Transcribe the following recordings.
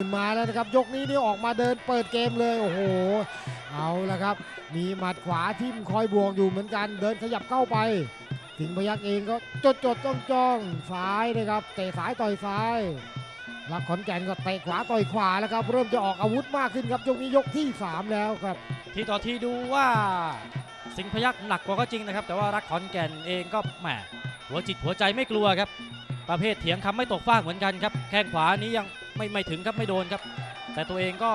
มาแล้วนะครับยกนี้นี่ออกมาเดินเปิดเกมเลยโอ้โหเอาละครับ มีหมัดขวาทิ่มคอยบวกอยู่เหมือนกัน เดินขยับเข้าไปสิงพยักเองก็จดจดจ้องจ้องซ้ายนะครับเตะซ้ายต่อยซ้ายลักขอนแก่นก็เตะขวาต่อยขวาแล้วครับ เริ่มจะออกอาวุธมากขึ้นครับยกนี้ยกที่ 3 แล้วครับ ทีต่อทีดูว่าสิงพยักหนักกว่าก็จริงนะครับ แต่ว่ารักขอนแก่นเองก็แหมหัวจิตหัวใจไม่กลัวครับ ประเภทเถียงคำไม่ตกฟากเหมือนกันครับแข้งขวานี้ยัง ไม่ไม่ถึงครับไม่โดนครับ แต่ตัวเองก็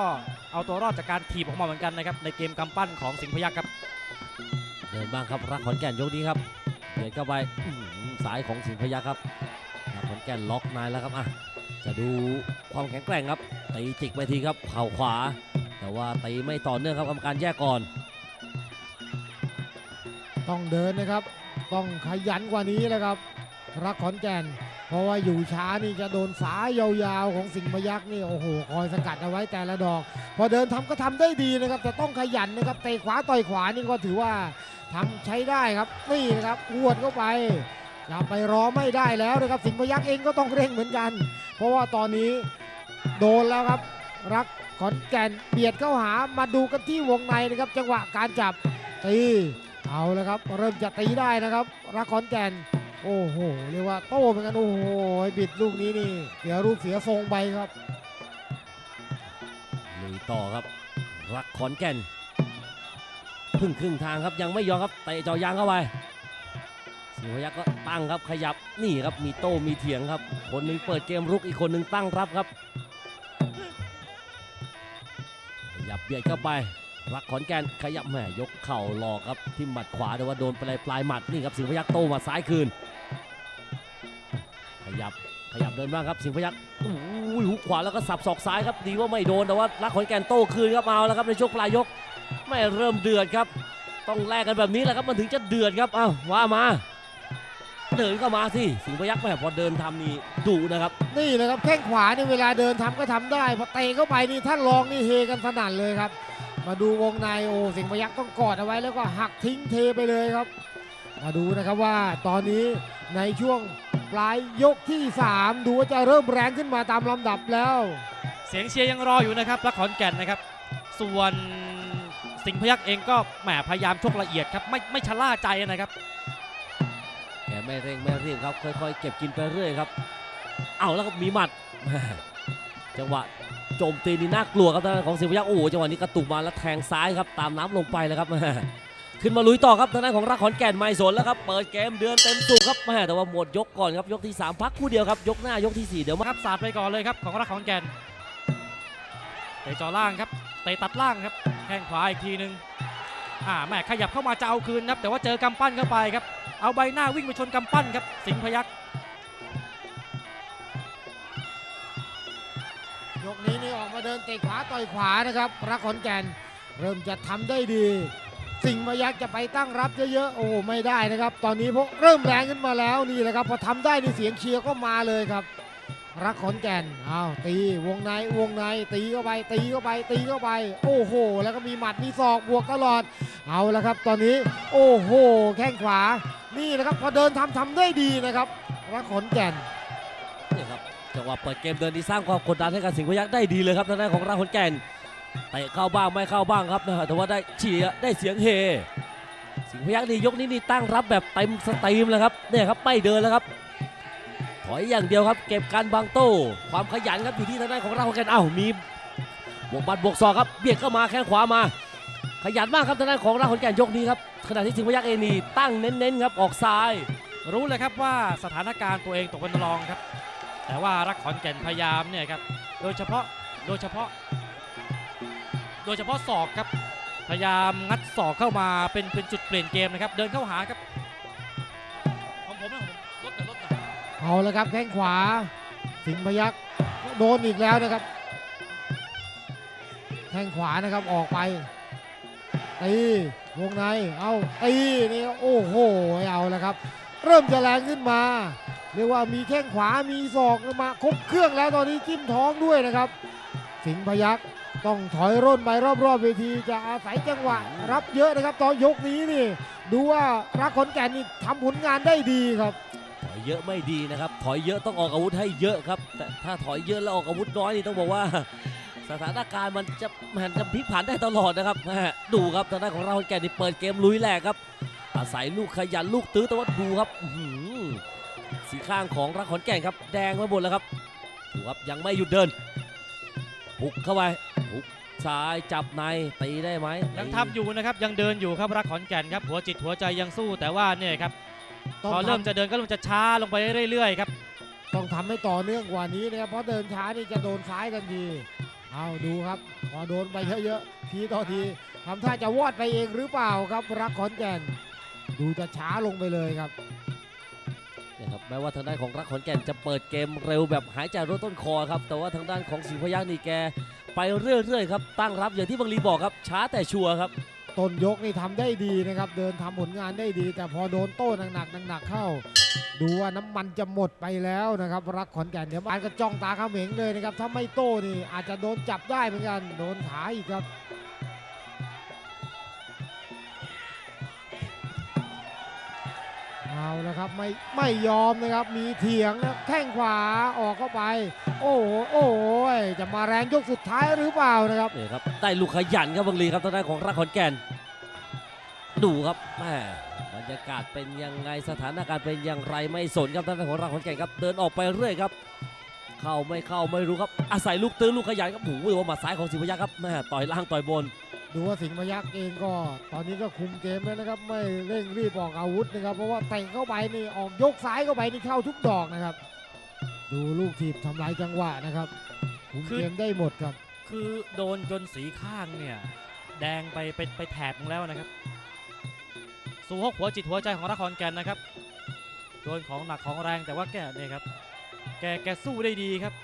เอาตัวรอดจากการถีบออกมาเหมือนกันนะครับในเกมกำปั้นของสิงห์พยักครับเดินบ้างครับรักขอนแก่นยกนี้ครับเบียดเข้าไปอื้อหือสายของสิงห์พยัคฆ์ครับรักขอนแก่นล็อกในแล้วครับอะจะดูความแข็งแกร่งครับตีจิกไปทีครับเข่าขวา แต่ว่าตีไม่ต่อเนื่องครับกรรมการแยกก่อน ต้องเดินนะครับ ต้องขยันกว่านี้แหละครับ รักขอนแก่นเพ ราะว่าอยู่ช้านี่จะโดนสายยาวๆของสิงห์พยักนี่โอ้โหคอยสกัดเอาไว้แต่ละดอก พอเดินทำก็ทำได้ดีนะครับแต่ต้องขยันนะครับเตะขวาต่อยขวานี่ก็ถือว่าทำใช้ได้ครับนี่นะครับหวดเข้าไปอย่าไปรอไม่ได้แล้วนะครับสิงห์พยักเองก็ต้องเร่งเหมือนกัน เพราะว่าตอนนี้โดนแล้วครับรักขอนแก่นเบียดเข้าหามาดูกันที่วงในนะครับ จังหวะการจับตีเอาแล้วครับ เริ่มจะตีได้นะครับ รักขอนแก่น โอ้โหเรียกว่าโต้เหมือนกันโอ้โหบิดลูกนี้นี่เสียรูปเสียทรงไปครับลุยต่อครับ รักขอนแก่นครึ่งครึ่งทางครับยังไม่ยอมครับเตะจ่อยางเข้าไปสิงหยัคฆ์ก็ตั้งครับขยับนี่ครับมีโต้มีเถียงครับ คนหนึงเปิดเกมรุกอีกคนหนึงตั้งรับครับขยับเบียดเข้าไปรักขอนแก่นขยับแหมยกเข่าหลอกครับที่หมัดขวาแต่ว่าโดนปลายปลายหมัดนี่ครับสิงห์พยัคฆ์โต้หมาซ้ายคืน ยับขยับเดินบ้างครับสิงห์พยัคฆ์โอ้ยหุกขวาแล้วก็สับศอกซ้ายครับดีว่าไม่โดนแต่ว่ารักขอนแก่นโต้คืนครับเอาแล้วครับในช่วงปลายยกไม่เริ่มเดือดครับ ต้องแลกกันแบบนี้แหละครับมันถึงจะเดือดครับเอาว่ามาเดินเข้ามาสิสิงห์พยัคฆ์แหมพอเดินทำนี่ดุนะครับ นี่เลยครับแข้งขวาเนี่ยเวลาเดินทำก็ทำได้พอเตะเข้าไปนี่ท่านรองนี่เฮกันสนั่นเลยครับ มาดูวงในโอ้สิงห์พยักษ์ต้องกอดเอาไว้แล้วก็หักทิ้งเทไปเลยครับ มาดูนะครับว่าตอนนี้ ในช่วงปลายยกที่ 3 ดูว่าจะเริ่มแรงขึ้นมาตามลำดับแล้ว เสียงเชียร์ยังรออยู่นะครับรักขอนแก่นนะครับ ส่วนสิงห์พยักเองก็แหมพยายามชกละเอียดครับไม่ไม่ชะล่าใจนะครับ แกไม่เร่งไม่รีบครับ ค่อยๆ เก็บกินไปเรื่อยครับ เอาแล้วครับมีหมัดแหม่จังหวะโจมตีนี่น่ากลัวครับทางด้านของสิงห์พยัคฆ์โอ้โหจังหวะนี้กระตุกมาแล้วแทงซ้ายครับตามน้ำลงไปเลยครับแหม่ ขึ้นมาลุยต่อครับทางด้านของรักขอนแก่นไม่สนแล้วครับ เปิดเกมเดือนเต็มสูบครับแหม่แต่ว่าหมดยกก่อนครับยกที่สามพักคู่เดียวครับยกหน้ายกที่สี่เดี๋ยวมาครับสาดไปก่อนเลยครับของรักขอนแก่นเตะจ่อล่างครับเตะตัดล่างครับแข้งขวาอีกทีหนึ่งอ่าแม่ขยับเข้ามาจะเอาคืนนะครับแต่ว่าเจอกำปั้นเข้าไปครับเอาใบหน้าวิ่งไปชนกำปั้นครับสิงห์พยักยกนี้นี่ออกมาเดินเตะขวาต่อยขวานะครับรักขอนแก่นเริ่มจะทำได้ดี สิงพยักจะไปตั้งรับเยอะๆ โอ้ไม่ได้นะครับ ตอนนี้พวกเริ่มแรงขึ้นมาแล้วนี่แหละครับพอทำได้นี่เสียงเชียร์ก็มาเลยครับ รักขอนแก่นอ้าวตีวงในวงในตีเข้าไป ตีเข้าไป ตีเข้าไป โอ้โห แล้วก็มีหมัดมีศอกบวกตลอด เอาละครับ ตอนนี้โอ้โห แข้งขวา นี่นะครับพอเดินทำทำได้ดีนะครับ รักขอนแก่นเนี่ยครับจังหวะเปิดเกมเดินที่สร้างความกดดันให้กับสิงห์พยัคฆ์ได้ดีเลยครับทางด้านของรักขอนแก่น เตะเข้าบ้างไม่เข้าบ้างครับนะฮะแต่ว่าได้เฉียร์ได้เสียงเฮ สิงห์พยัคฆ์นี่ยกนี้นี่ตั้งรับแบบเต็มสตรีมเลยครับเนี่ยครับไม่เดินแล้วครับถอยอย่างเดียวครับ เก็บการบังโต้ความขยันครับอยู่ที่ทางด้านของเรากันเอ้ามีบวกบัดบวกศอกครับเบียดเข้ามาแข้งขวามา ขยันมากครับทางด้านของเราคนแก่นยกนี้ครับขณะที่สิงห์พยัคฆ์เองนี่ตั้งเน้นๆครับออกซ้าย รู้เลยครับว่าสถานการณ์ตัวเองตกเป็นรองครับ แต่ว่ารักขอนแก่นพยายามเนี่ยครับโดยเฉพาะโดยเฉพาะ โดยเฉพาะศอกครับ พยายามงัดศอกเข้ามาเป็นเป็นจุดเปลี่ยนเกมนะครับ เดินเข้าหาครับของผมนะผมลดหน่อยลดหน่อยเอาและครับแข้งขวา สิงพยักษ์โดนอีกแล้วนะครับแข้งขวานะครับออกไปตีวงในเอาตีนี่โอ้โหเอาและครับ เริ่มจะแรงขึ้นมาเรียกว่ามีแข้งขวามีศอกมาครบเครื่องแล้วตอนนี้จิ้มท้องด้วยนะครับ สิงพยักษ์ ต้องถอยร่นไปรอบๆเวทีจะอาศัยจังหวะ รับเยอะนะครับตอนยกนี้นี่ ดูว่ารักขอนแก่นนี่ทำผลงานได้ดีครับ ถอยเยอะไม่ดีนะครับ ถอยเยอะต้องออกอาวุธให้เยอะครับ แต่ถ้าถอยเยอะแล้วออกอาวุธน้อยนี่ต้องบอกว่า สถานการณ์มันจะมันจะพลิกผันได้ตลอดนะครับแม่ดูครับทางด้านของเราแก่นนี่เปิดเกมลุยแหลกครับ อาศัยลูกขยันลูกตื้อแต่ว่าดูครับอื้อหือสีข้างของรักขอนแก่นครับ แดงไปหมดแล้วครับดูครับยังไม่หยุดเดินบุกเข้าไป บุกซ้ายจับในตีได้ไหมยังทำอยู่นะครับยังเดินอยู่ครับรักขอนแก่นครับหัวจิตหัวใจยังสู้แต่ว่าเนี่ยครับต้องพอเริ่มทำจะเดินก็เริ่มจะช้าลงไปเรื่อยๆครับต้องทำให้ต่อเนื่องกว่านี้นะครับเพราะเดินช้านี่จะโดนซ้ายทันทีเอาดูครับพอโดนไปเยอะๆทีต่อทีทำท่าจะวอดไปเองหรือเปล่าครับรักขอนแก่น ดูจะช้าลงไปเลยครับ เนี่ยครับแม้ว่าทางด้านของรักขอนแก่นจะเปิดเกมเร็วแบบหายใจรถต้นคอครับแต่ว่าทางด้านของสิงห์พยัคฆ์นี่แก ไปเรื่อยๆครับตั้งรับอย่างที่บังลีบอกครับช้าแต่ชัวร์ครับ ต้นยกนี่ทำได้ดีนะครับ เดินทำผลงานได้ดี แต่พอโดนโต้หนักๆหนักๆเข้า ดูว่าน้ำมันจะหมดไปแล้วนะครับ รักขอนแก่นเดี๋ยวมันก็จ้องตาเขม็งเลยนะครับ ถ้าไม่โต้นี่อาจจะโดนจับได้เหมือนกัน โดนขาอีกครับ เอาละครับไม่ไม่ยอมนะครับมีเถียงนะแข้งขวาออกเข้าไป โอ้โหโอ้โหจะมาแรงยกสุดท้ายหรือเปล่านะครับนี่ครับได้ลูกขยันครับบังลีครับทางด้านของรักขอนแก่นดูครับแม่บรรยากาศเป็นยังไงสถานการณ์เป็นอย่างไรไม่สนครับทางด้านของรักขอนแก่นครับ เดินออกไปเรื่อยครับ เข้าไม่เข้าไม่รู้ครับอาศัยลูกตื้อลูกขยันครับโอ้โหว่าหมัดซ้ายของสิพยัคฆ์ครับแม่ต่อยล่างต่อยบน ดูว่าสิงห์พยักเองก็ ตอนนี้ก็คุมเกมแล้วนะครับ ไม่เร่งรีบออกอาวุธนะครับ เพราะว่าเตะเข้าไปนี่ออกยกซ้ายเข้าไปนี่เข้าทุกดอกนะครับ ดูลูกถีบทำลายจังหวะนะครับคุมเกมได้หมดครับ คือโดนจนสีข้างเนี่ย แดงไปไปไปแถบนึงแล้วนะครับ สู่หกหัวจิตหัวใจของรักขอนแก่นนะครับโดนของหนักของแรงแต่ว่าแกเนี่ยครับ แกแกสู้ได้ดีครับ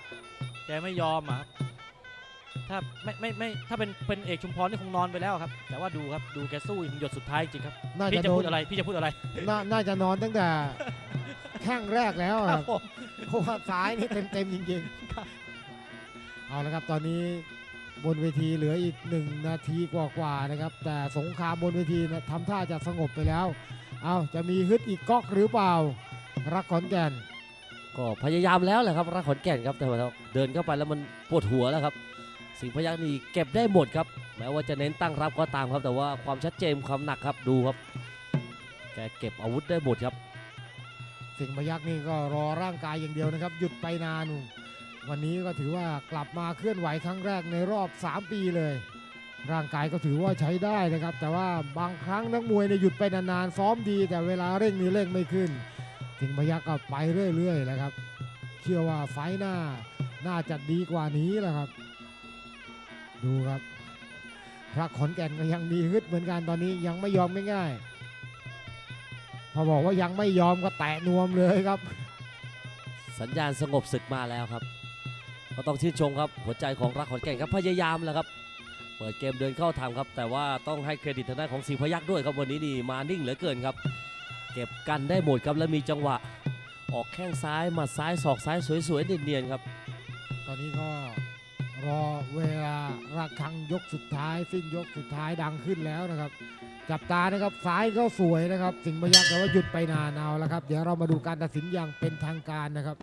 แกไม่ยอมอะครับ ถ้าไม่ไม่ไม่ถ้าเป็นเป็นเอกชุมพรนี่คงนอนไปแล้วครับ แต่ว่าดูครับดูแกสู้ถึงหยดสุดท้ายจริงครับน่าพี่จะจะโดพูนดอะไรพี่จะพูดอะไรนาน่าจะนอนตั้งแต่แข้งแรกแล้วคครัรับบผม เพราะว่าซ้ายนี่เต็มเต็มๆจริงๆเอาละครับตอนนี้บนเวทีเหลืออีกหนึ่งนาทีกว่าๆนะครับ แต่สงครามบนเวทีนะทำท่าจะสงบไปแล้ว เอาจะมีฮึดอีกก๊อกหรือเปล่า รักขอนแก่น ก็พยายามแล้วแหละครับรักขอนแก่นครับแต่ว่าเดินเข้าไปแล้วมันปวดหัวแล้วครับ สิงพยัคฆ์นี่เก็บได้หมดครับ แม้ว่าจะเน้นตั้งรับก็ตามครับ แต่ว่าความชัดเจนความหนักครับดูครับ แกเก็บอาวุธได้หมดครับ สิงพยักษ์นี่ก็รอร่างกายอย่างเดียวนะครับ หยุดไปนาน วันนี้ก็ถือว่ากลับมาเคลื่อนไหวครั้งแรกในรอบ 3 ปีเลย ร่างกายก็ถือว่าใช้ได้นะครับ แต่ว่าบางครั้งนักมวยเนี่ยหยุดไปนานๆซ้อมดี แต่เวลาเร่งนี่เร่งไม่ขึ้น สิงพยักษ์ก็ไปเรื่อยๆแล้วครับ เชื่อว่าไฟหน้าน่าจะดีกว่านี้แหละครับ ดูครับพระขอนแก่นก็ยังมีฮึดเหมือนกันตอนนี้ยังไม่ยอมง่ายๆพอบอกว่ายังไม่ยอมก็แตะนวมเลยครับ สัญญาณสงบศึกมาแล้วครับ ก็ต้องชื่นชมครับหัวใจของรักขอนแก่นครับพยายามแล้วครับ เปิดเกมเดินเข้าทำครับ แต่ว่าต้องให้เครดิตทางด้านของสิงห์พยักษ์ด้วยครับวันนี้นี่มานิ่งเหลือเกินครับ เก็บกันได้หมดครับและมีจังหวะ ออกแข้งซ้ายหมัดซ้ายศอกซ้ายสวยๆเนียนๆครับ ตอนนี้ก็ รอเวลาระฆังยกสุดท้าย สิ้นยกสุดท้ายดังขึ้นแล้วนะครับ จับตานะครับซ้ายก็สวยนะครับ สิงห์พยักษ์แต่ว่าหยุดไปนานเอาแล้วครับ เดี๋ยวเรามาดูการตัดสินอย่างเป็นทางการนะครับ